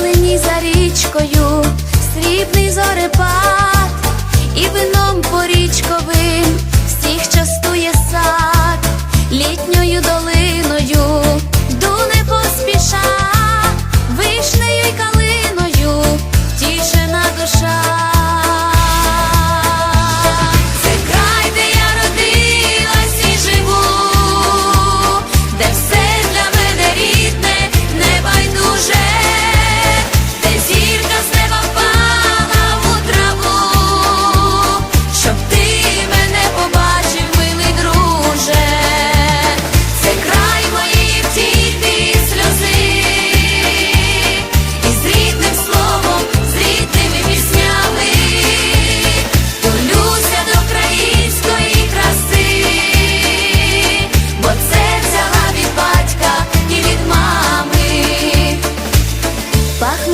зеленій за річкою, срібний зорепад і вином порічковий.